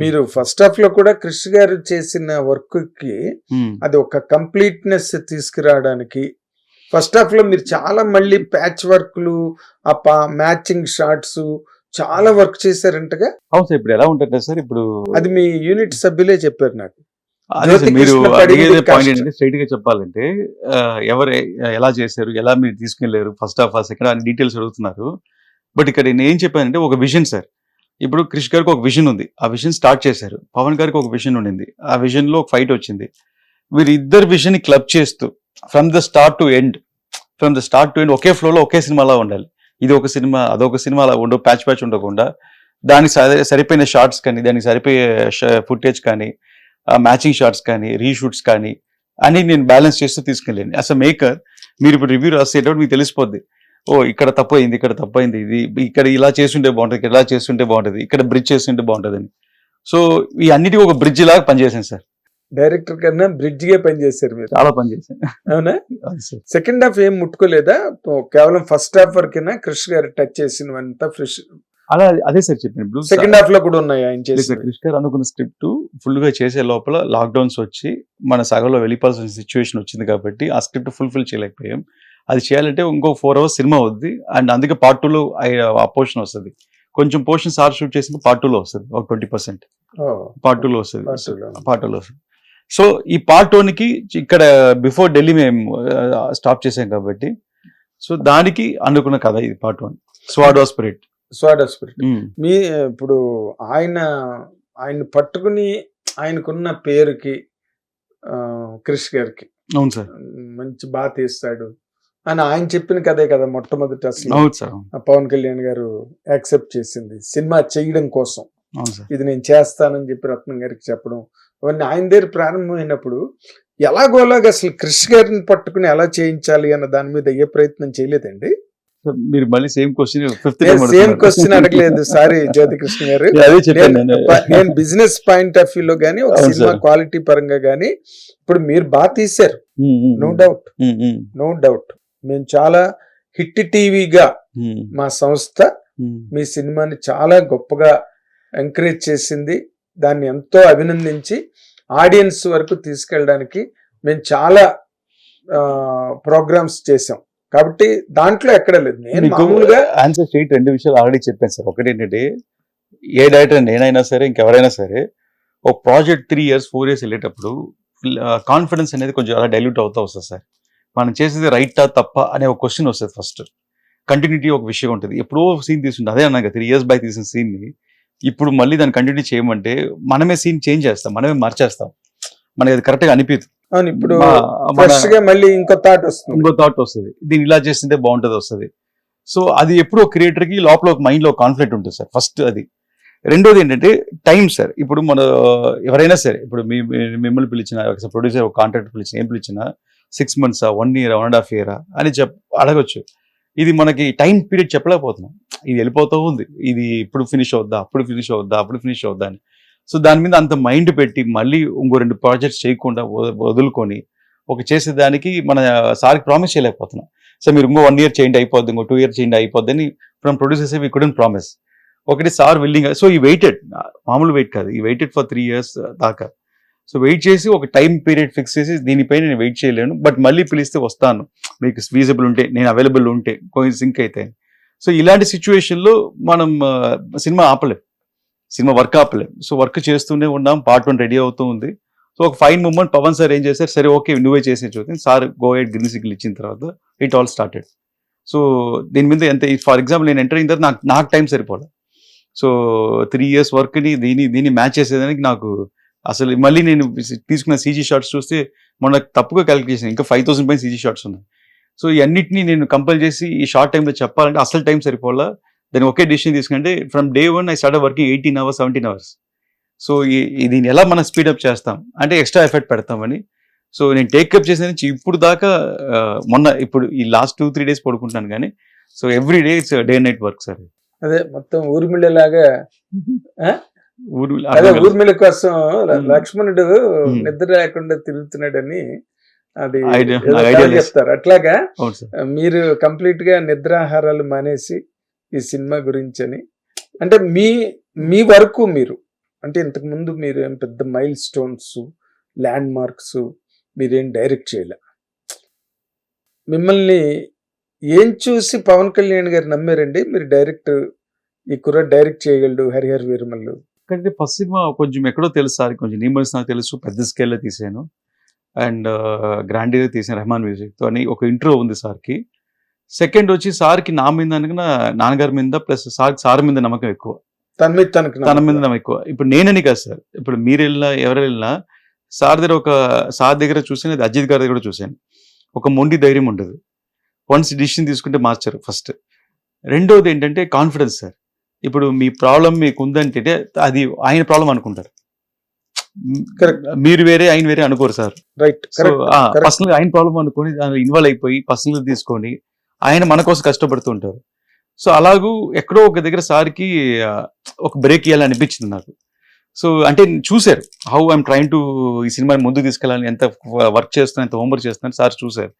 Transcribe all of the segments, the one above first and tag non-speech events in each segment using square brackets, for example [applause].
మీరు ఫస్ట్ హాఫ్లో కూడా కృషి గారు చేసిన వర్క్కి అది ఒక కంప్లీట్నెస్ తీసుకురావడానికి ఫస్ట్ హాఫ్లో మీరు చాలా మళ్ళీ ప్యాచ్ వర్క్లు ఆ మ్యాచింగ్ షార్ట్స్ చాలా వర్క్ చేశారంటగా? అవును సార్ ఇప్పుడు ఎలా ఉంటుంది సార్ ఇప్పుడు అది మీ యూనిట్ సభ్యులే చెప్పారు నాకు. మీరు అడిగేదే పాయింట్. ఏంటంటే స్ట్రైట్గా చెప్పాలంటే ఆ, ఎవరు ఎలా చేశారు ఎలా మీరు తీసుకెళ్ళారు ఫస్ట్ హాఫ్ సెకండ్ అని డీటెయిల్స్ అడుగుతున్నారు. బట్ ఇక్కడ నేను ఏం చెప్పానంటే ఒక విజన్ సార్. ఇప్పుడు క్రిష్ గారికి ఒక విజన్ ఉంది. ఆ విజన్ స్టార్ట్ చేశారు. పవన్ గారికి ఒక విజన్ ఉండింది. ఆ విజన్లో ఒక ఫైట్ వచ్చింది. వీరిద్దరు విజన్ క్లబ్ చేస్తూ from the start to end from the start to end ఒకే ఫ్లోలో ఒకే సినిమాలా ఉండాలి. ఇది ఒక సినిమా అదొక సినిమా అలా ఉండవు ప్యాచ్ ప్యాచ్ ఉండకుండా. దానికి సరిపోయిన షార్ట్స్ కానీ దానికి సరిపోయే ఫుటేజ్ కానీ మ్యాచింగ్ షార్ట్స్ కానీ రీషూట్స్ కానీ అని నేను బ్యాలెన్స్ చేస్తూ తీసుకెళ్ళాను. అసలు మేకర్ మీరు ఇప్పుడు రివ్యూ రాసేటప్పుడు మీకు తెలిసిపోద్ది. ఓ ఇక్కడ తప్పు అయింది ఇక్కడ తప్పు అయింది ఇది ఇక్కడ ఇలా చేస్తుంటే బాగుంటుంది ఇక్కడ ఇలా చేస్తుంటే బాగుంటుంది ఇక్కడ బ్రిడ్జ్ చేస్తుంటే బాగుంటుంది అని సో ఈ అన్నిటికీ ఒక బ్రిడ్జ్ లాగా పనిచేశాను సార్. డైరెక్టర్ కన్నా బ్రిడ్జ్ గే పని చేశారు మీరు. చాలా పనిచేశాను అవునా? సెకండ్ హాఫ్ ఏం ముట్టుకోలేదా? కేవలం ఫస్ట్ హాఫ్ వరకేనా కృష్ గారు టచ్ చేసినవంతా ఫ్రెష్ అలా అదే సార్ చెప్పాను. ఇప్పుడు సెకండ్ హాఫ్లో కూడా ఉన్నాయి ఆయన సార్, క్రిష్ గారు అనుకున్న స్క్రిప్ట్ ఫుల్గా చేసే లోపల లాక్డౌన్స్ వచ్చి మన సగంలో వెళ్ళిపోవాల్సిన సిచ్యువేషన్ వచ్చింది కాబట్టి ఆ స్క్రిప్ట్ ఫుల్ఫిల్ చేయలేకపోయాం. అది చేయాలంటే ఇంకో ఫోర్ అవర్స్ సినిమా అవుద్ది. అండ్ అందుకే పార్ట్ టూలో ఆ పోర్షన్ వస్తుంది. కొంచెం పోర్షన్ సార్ షూట్ చేసింది పార్ట్ టూలో వస్తుంది. ఒక ట్వంటీ పర్సెంట్ పార్ట్ టూలో వస్తుంది. పార్ట్ టూలో వస్తుంది. సో ఈ పార్ట్కి ఇక్కడ బిఫోర్ ఢిల్లీ మేము స్టాప్ చేసాం కాబట్టి సో దానికి అనుకున్న కథ ఇది పార్ట్ వన్ స్వాడ్ స్పిరిట్ స్వాడ్ స్పిరిట్ మీ ఇప్పుడు ఆయన ఆయన పట్టుకుని ఆయనకున్న పేరుకి క్రిష్ గారికి అవును సార్. మంచి బాగా తీస్తాడు అని ఆయన చెప్పిన కథే కదా మొట్టమొదటి అసలు. పవన్ కళ్యాణ్ గారు యాక్సెప్ట్ చేసింది. సినిమా చేయడం కోసం. ఇది నేను చేస్తానని చెప్పి రత్నం గారికి చెప్పడం. అవన్నీ ఆయన దగ్గర ప్రారంభమైనప్పుడు ఎలాగోలాగా అసలు క్రిష్ గారిని పట్టుకుని ఎలా చేయించాలి అన్న దాని మీద ఏ ప్రయత్నం చేయలేదండి. మీరు మళ్ళీ సేమ్ క్వశ్చన్ సేమ్ క్వశ్చన్ అడగలేదు. సారీ జ్యోతి కృష్ణ గారు [laughs] నేను బిజినెస్ పాయింట్ ఆఫ్ వ్యూ లో గానీ ఒక సినిమా. క్వాలిటీ పరంగా గానీ ఇప్పుడు మీరు బాగా తీశారు. No doubt. No doubt. మేము చాలా హిట్ టీవీగా మా సంస్థ. మీ సినిమాని చాలా గొప్పగా ఎంకరేజ్ చేసింది. దాన్ని ఎంతో అభినందించి ఆడియన్స్ వరకు తీసుకెళ్ళడానికి మేము చాలా ప్రోగ్రామ్స్ చేసాం కాబట్టి దాంట్లో ఎక్కడ లేదు. నేను మామూలుగా ఆన్సర్ స్ట్రైట్ రెండు విషయాలు ఆల్రెడీ చెప్పాను సార్. ఒకటి ఏంటంటే ఏ డైరెక్టర్ నేనైనా సరే ఇంకెవరైనా సరే ఒక project three years four years వెళ్ళేటప్పుడు కాన్ఫిడెన్స్ అనేది కొంచెం అలా డైల్యూట్ అవుతా వస్తుంది సార్. మనం చేసేది రైటా తప్ప అనే ఒక క్వశ్చన్ వస్తుంది ఫస్ట్ కంటిన్యూటీ ఒక విషయం ఉంటుంది. ఎప్పుడో సీన్ తీసుకుంటే అదే అన్నాక త్రీ ఇయర్స్ బ్యాక్ తీసిన scene ని. ఇప్పుడు మళ్ళీ దాన్ని కంటిన్యూ చేయమంటే మనమే సీన్ చేంజ్ చేస్తాం. మనమే మార్చేస్తాం. మనకి అది కరెక్ట్గా ఇప్పుడు మళ్ళీ ఇంకో థాట్ వస్తుంది. ఇంకో థాట్ వస్తుంది. దీన్ని ఇలా చేస్తుంటే బాగుంటుంది వస్తుంది. సో అది ఎప్పుడు ఒక క్రియేటర్కి లోపల ఒక మైండ్లో కాన్ఫ్లిక్ట్ ఉంటుంది సార్. ఫస్ట్ అది. రెండోది ఏంటంటే టైం సార్. ఇప్పుడు మన ఎవరైనా సరే ఇప్పుడు మీ- మిమ్మల్ని పిలిచిన ప్రొడ్యూసర్ ఒక కాంట్రాక్ట్ పిలిచిన ఏం పిలిచినా six months one year one and half year అని చెప్ అడగొచ్చు. ఇది మనకి టైం పీరియడ్ చెప్పలేకపోతున్నాం. ఇది వెళ్ళిపోతూ ఉంది. ఇది ఇప్పుడు ఫినిష్ అవుద్దా అప్పుడు ఫినిష్ అవుద్దా అప్పుడు ఫినిష్ అవుద్దా అని. సో దాని మీద అంత మైండ్ పెట్టి మళ్ళీ ఇంకో రెండు ప్రాజెక్ట్స్ చేయకుండా వదులుకొని ఒక చేసేదానికి మన సార్కి ప్రామిస్ చేయలేకపోతున్నాం. సో మీరు ఇంకో వన్ ఇయర్ చేయండి అయిపోద్ది. ఇంకో టూ ఇయర్ చేయండి అయిపోద్ది అని from producers we couldn't promise ఒకటి సార్ విల్లింగ్ సో ఈ వెయిటెడ్ మామూలు వెయిట్ కాదు. ఈ వెయిటెడ్ ఫర్ త్రీ ఇయర్స్ దాకా. సో వెయిట్ చేసి ఒక టైం పీరియడ్ ఫిక్స్ చేసి దీనిపై నేను వెయిట్ చేయలేను. బట్ మళ్ళీ పిలిస్తే వస్తాను. మీకు ఫీజబుల్ ఉంటే నేను అవైలబుల్ ఉంటే కొంచెం సింక్ అయితే. సో ఇలాంటి సిచ్యువేషన్లో మనం సినిమా ఆపలేం. సినిమా వర్క్ ఆపలేం. సో వర్క్ చేస్తూనే ఉన్నాం. పార్ట్ వన్ రెడీ అవుతూ ఉంది. సో ఒక ఫైన్ మూమెంట్ పవన్ సార్ ఏం చేశారు? సరే ఓకే నువ్వే చేసే చూద్దాం sir go ahead green signal ఇచ్చిన తర్వాత ఇట్ ఆల్ స్టార్టెడ్ సో దీని మీద ఎంత ఫర్ ఎగ్జాంపుల్ నేను ఎంటర్ అయిన తర్వాత నాకు నాకు టైం సరిపోలే. సో త్రీ ఇయర్స్ వర్క్ని దీని దీన్ని మ్యాచ్ చేసేదానికి నాకు అసలు మళ్ళీ నేను తీసుకున్న సీజీ షార్ట్స్ చూస్తే మొన్న తప్పుగా క్యాలిక్యులేట్ చేసాను ఇంకా ఫైవ్ థౌసండ్ పైన సీజీ షార్ట్స్ ఉన్నాయి. సో ఈ అన్నిటిని నేను కంపల్ చేసి ఈ షార్ట్ టైంలో చెప్పాలంటే అసలు టైం సరిపోలా. దాన్ని ఒకే డిసిషన్ తీసుకుంటే from day one I start working eighteen hours seventeen hours so దీన్ని ఎలా మనం స్పీడప్ చేస్తాం? అంటే ఎక్స్ట్రా ఎఫర్ట్ పెడతామని. సో నేను టేకప్ చేసిన నుంచి ఇప్పుడు దాకా మొన్న ఇప్పుడు ఈ లాస్ట్ టూ త్రీ డేస్ పడుకుంటాను కానీ so every day it's day night work sir అదే మొత్తం ఊర్మిళలాగా ఊరు [laughs] అదే ఊర్మిళ కోసం. లక్ష్మణుడు. నిద్ర లేకుండా తిరుగుతున్నాడని అది. చెప్తారు అట్లాగా మీరు కంప్లీట్గా నిద్రాహారాలు మానేసి ఈ సినిమా గురించి అని అంటే మీ మీ వరకు మీరు అంటే ఇంతకు ముందు మీరు ఏం పెద్ద మైల్ స్టోన్స్ ల్యాండ్ మార్క్స్ మీరేం డైరెక్ట్ చేయలే మిమ్మల్ని ఏం చూసి పవన్ కళ్యాణ్ గారు నమ్మారండి మీరు డైరెక్ట్ ఈ కుర్ర డైరెక్ట్ చేయగలడు హరిహర వీరమల్లు ఎందుకంటే ఫస్ట్ సినిమా కొంచెం ఎక్కడో తెలుసు సార్ కొంచెం నీమల్స్ నాకు తెలుసు పెద్ద స్కేల్లో తీసాను. అండ్ గ్రాండ్గా తీసాను రెహమాన్ మ్యూజిక్తో అని ఒక ఇంట్రో ఉంది సార్కి. సెకండ్ వచ్చి సార్కి నా మీద అనగా నాన్నగారి మీద ప్లస్ సార్ సార్ మీద నమ్మకం ఎక్కువ. తన మీద తన మీద నమ్మకం ఎక్కువ. ఇప్పుడు నేనని కాదు సార్ ఇప్పుడు మీరు వెళ్ళినా ఎవరు వెళ్ళినా సార్ దగ్గర ఒక సార్ దగ్గర చూసాను అది అజిత్ గారి దగ్గర కూడా చూశాను ఒక మొండి ధైర్యం ఉండదు. వన్స్ డిసిషన్ తీసుకుంటే మార్చారు ఫస్ట్. రెండోది ఏంటంటే కాన్ఫిడెన్స్ సార్. ఇప్పుడు మీ ప్రాబ్లం మీకు ఉందంటే అది ఆయన ప్రాబ్లం అనుకుంటారు. మీరు వేరే ఆయన వేరే అనుకోరు sir. Right so correct. Personal ఆయన ప్రాబ్లం అనుకొని దానిలో ఇన్వాల్వ్ అయిపోయి పర్సనల్ తీసుకొని ఆయన మన కోసం కష్టపడుతూ ఉంటారు సో అలాగూ ఎక్కడో ఒక దగ్గర సార్కి ఒక బ్రేక్ ఇవ్వాలని అనిపించింది నాకు. సో అంటే చూశారు. హౌ ఐఎమ్ ట్రైన్ టు ఈ సినిమాని ముందుకు తీసుకెళ్ళాలని ఎంత వర్క్ చేస్తున్నాను ఎంత హోంవర్క్ చేస్తున్నాను సార్ చూశారు.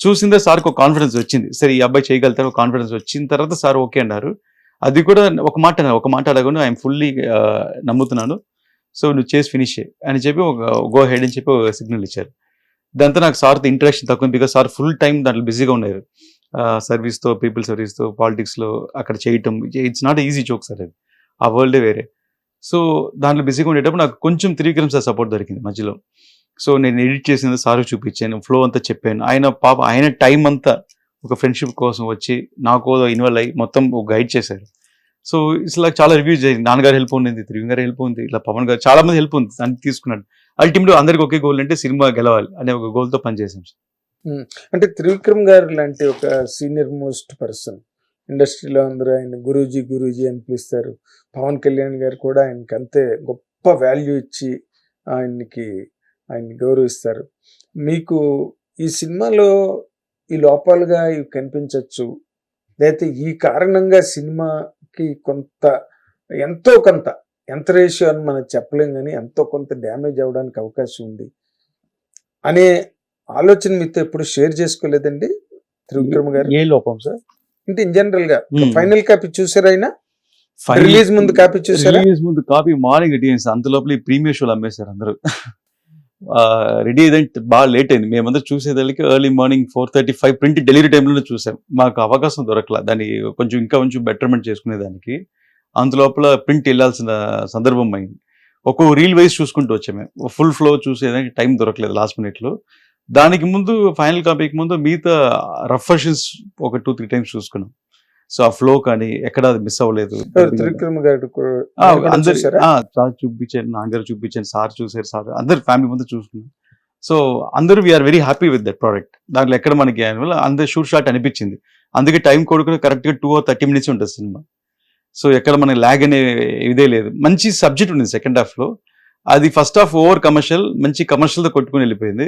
చూసిందే సార్కి ఒక కాన్ఫిడెన్స్ వచ్చింది. సరే ఈ అబ్బాయి చేయగలుగుతారు ఒక కాన్ఫిడెన్స్ వచ్చిన తర్వాత సార్ ఓకే అన్నారు. అది కూడా ఒక మాట ఒక మాట అడగను ఐఎమ్ ఫుల్లీ నమ్ముతున్నాను. సో నువ్వు చేసి ఫినిష్ అని చెప్పి ఒక గో హెడ్ అని చెప్పి ఒక సిగ్నల్ ఇచ్చారు. దాంతో నాకు సార్తో ఇంటరాక్షన్ తక్కువ బికాస్ సార్ ఫుల్ టైం దాంట్లో బిజీగా ఉన్నారు. సర్వీస్తో పీపుల్ సర్వీస్తో పాలిటిక్స్లో అక్కడ చేయటం it's not easy joke sir అది. ఆ వరల్డే వేరే. సో దాంట్లో బిజీగా ఉండేటప్పుడు నాకు కొంచెం త్రివిక్రమ్ సార్ సపోర్ట్ దొరికింది మధ్యలో. సో నేను ఎడిట్ చేసింది సార్ చూపించాను ఫ్లో అంతా చెప్పాను. ఆయన పాప ఆయన టైం అంతా ఒక ఫ్రెండ్షిప్ కోసం వచ్చి నాకు ఇన్వాల్వ్ అయ్యి మొత్తం ఒక గైడ్ చేశారు సో ఇట్లా చాలా రివ్యూస్ జరిగింది. నాన్నగారు హెల్ప్ ఉంది త్రివింగ్ గారు హెల్ప్ ఉంది ఇట్లా పవన్ గారు చాలా మంది హెల్ప్ ఉంది దాన్ని తీసుకున్నాడు. అల్టిమేట్ అందరికి ఒకే గోల్ అంటే సినిమా గెలవాలి అనే ఒక గోల్తో తో పనిచేసాం hmm. అంటే త్రివిక్రమ్ గారు లాంటి ఒక సీనియర్ మోస్ట్ పర్సన్ ఇండస్ట్రీలో అందరూ ఆయన గురూజీ గురూజీ అని పిలుస్తారు. పవన్ కళ్యాణ్ గారు కూడా ఆయనకి అంతే గొప్ప వాల్యూ ఇచ్చి ఆయనకి ఆయన్ని గౌరవిస్తారు. మీకు ఈ సినిమాలో ఈ లోపాలుగా ఇవి కనిపించవచ్చు లేకపోతే ఈ కారణంగా సినిమాకి కొంత ఎంతో కొంత ఎంత రేషియో అని మనం చెప్పలేం కానీ ఎంతో కొంత డ్యామేజ్ అవ్వడానికి అవకాశం ఉంది. అనే ఆలోచన మీతో ఎప్పుడు షేర్ చేసుకోలేదండి త్రివిక్రమ్ గారు? ఏ లోపం సార్? అంటే ఇన్ జనరల్గా. ఫైనల్ కాపీ చూసారా అయినా రిలీజ్ ముందు కాపీ చూసారా? రిలీజ్ ముందు కాపీ మార్నింగ్ అంత లోపల ప్రీమియర్ షోలు అమ్మేశారు అందరూ. రెడీ అయ్యిందంటే బాగా లేట్ అయింది. మేమందరూ చూసేదానికి early morning four thirty five print delivery టైంలోనే చూసాం. మాకు అవకాశం దొరకల. దాన్ని కొంచెం ఇంకా కొంచెం బెటర్మెంట్ చేసుకునేదానికి అందులోపల ప్రింట్ వెళ్ళాల్సిన సందర్భం అయింది. ఒక్కో రీల్ వైజ్ చూసుకుంటూ వచ్చాము మేము. ఫుల్ ఫ్లో చూసేదానికి టైం దొరకలేదు లాస్ట్ మినిట్లో దానికి ముందు ఫైనల్ కాపీకి ముందు మిగతా రఫ్ ఒక టూ త్రీ టైమ్స్ చూసుకున్నాం. సో ఆ ఫ్లో కానీ ఎక్కడ మిస్ అవ్వలేదు. అందరు సార్ చూపించాను నాన్నగారు చూపించాను సార్ చూసారు సార్ అందరు ఫ్యామిలీ ముందు చూసుకున్నాం సో అందరూ we're very happy with that product దాంట్లో ఎక్కడ మనకి యాన్యువల్ అందరు షూట్ షాట్ అనిపించింది. అందుకే టైం కొడుకుని కరెక్ట్గా టూ ఆర్ థర్టీ మినిట్స్ ఉంటుంది సినిమా సో ఎక్కడ మనకి ల్యాగ్ అనే ఇదే లేదు. మంచి సబ్జెక్ట్ ఉంది సెకండ్ హాఫ్లో. అది ఫస్ట్ హాఫ్ ఓవర్ కమర్షియల్ మంచి కమర్షియల్తో కొట్టుకుని వెళ్ళిపోయింది.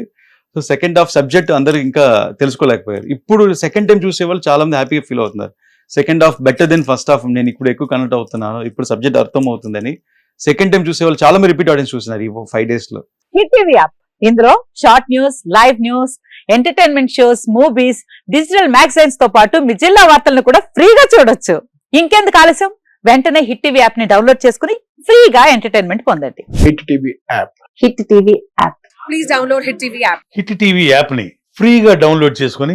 సో సెకండ్ హాఫ్ సబ్జెక్ట్ అందరు ఇంకా తెలుసుకోలేకపోయారు. ఇప్పుడు సెకండ్ టైం చూసే వాళ్ళు చాలా మంది హ్యాపీగా ఫీల్ అవుతున్నారు. Second half better than first half నేను ఇప్పుడు ఎక్కువ కనెక్ట్ అవుతున్నాను. ఇప్పుడు సబ్జెక్ట్ అర్థం అవుతుందని సెకండ్ టైం చూసే వాళ్ళు చాలా మంది రిపీట్ ఆడియన్స్ చూస్తున్నారు ఈ ఫైవ్ డేస్లో. Hit TV app. ఇందులో short news live news entertainment shows movies digital మ్యాగజైన్స్తో పాటు మీ జిల్లా వార్తలను కూడా ఫ్రీగా చూడొచ్చు. ఇంకెందుకు ఆలస్యం? వెంటనే హిట్ టీవీ యాప్ని డౌన్లోడ్ చేసుకుని ఫ్రీగా ఎంటర్టైన్మెంట్ పొందండి. Hit TV app. Hit TV app. Please download Hit TV app. Hit TV యాప్ని ఫ్రీగా డౌన్లోడ్ చేసుకొని